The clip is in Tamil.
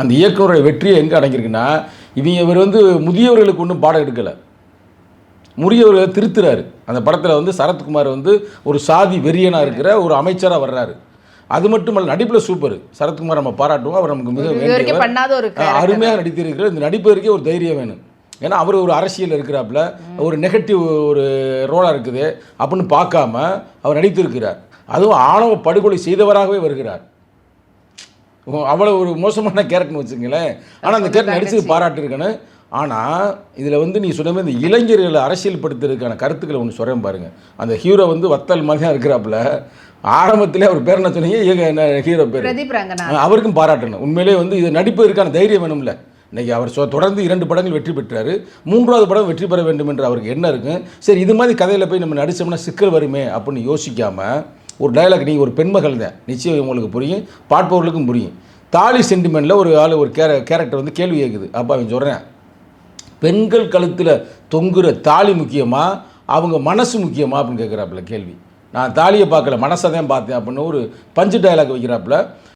அந்த இயக்குனருடைய வெற்றியை எங்கே அடங்கியிருக்குன்னா இவங்க இவர் வந்து முதியவர்களுக்கு ஒன்றும் பாடம் எடுக்கலை. முதியவர்களை திருத்துறாரு. அந்த படத்தில் வந்து சரத்குமார் வந்து ஒரு சாதி வெறியனாக இருக்கிற ஒரு அமைச்சராக வர்றாரு. அது மட்டுமல்ல நடிப்பில் சூப்பர் சரத்குமார் நம்ம பாராட்டுவோம் அவர் நமக்கு மிக அருமையாக நடித்திருக்கிற இந்த நடிப்பதற்கே ஒரு தைரியம் வேணும். ஏன்னா அவர் ஒரு அரசியல் இருக்கிறாப்புல ஒரு நெகட்டிவ் ஒரு ரோலாக இருக்குது. அப்படின்னு பார்க்காம அவர் நடித்திருக்கிறார். அதுவும் ஆணவ படுகொலை செய்தவராகவே வருகிறார். ஓ, அவ்வளவு ஒரு மோசமான கேரக்டர்னு வச்சுங்களேன் ஆனால் அந்த கேரக்டர் நடிச்சு பாராட்டிருக்கணும் ஆனால் இதில் வந்து நீ சொன்ன இந்த இளைஞர்களை அரசியல் படுத்துறதுக்கான கருத்துக்களை ஒன்று சொல்கிறேன் பாருங்க. அந்த ஹீரோ வந்து வத்தல் மாதிரி தான் இருக்கிறாப்புல ஆரம்பத்திலே அவர் பேர் என்ன சொன்னீங்க? ஹீரோ பேர்? அவருக்கும் பாராட்டணும். உண்மையிலே வந்து இது நடிப்பதற்கான தைரியம் வேணும்ல. இன்னைக்கு அவர் சொ- தொடர்ந்து இரண்டு படங்கள் வெற்றி பெற்றாரு. மூன்றாவது படம் வெற்றி பெற வேண்டும் என்று அவருக்கு என்ன இருக்கும் சரி இது மாதிரி கதையில் போய் நம்ம நடிச்சோம்னா சிக்கல் வருமே அப்படின்னு யோசிக்காம ஒரு டயலாக் நீ ஒரு பெண்மகள் தான். நிச்சயம் உங்களுக்கு புரியும். பார்ப்பவர்களுக்கும் புரியும். தாலி சென்டிமெண்ட்டில் ஒரு ஆள் ஒரு கேர கேரக்டர் வந்து கேள்வி கேட்குது அப்போ அவன் சொல்கிறேன் பெண்கள் கழுத்தில் தொங்குற தாலி முக்கியமாக அவங்க மனசு முக்கியமாக அப்படின்னு கேட்குறாப்புல கேள்வி. நான் தாலியை பார்க்கல மனசை தான் பார்த்தேன் அப்படின்னு ஒரு பஞ்சு டயலாக் வைக்கிறாப்புல.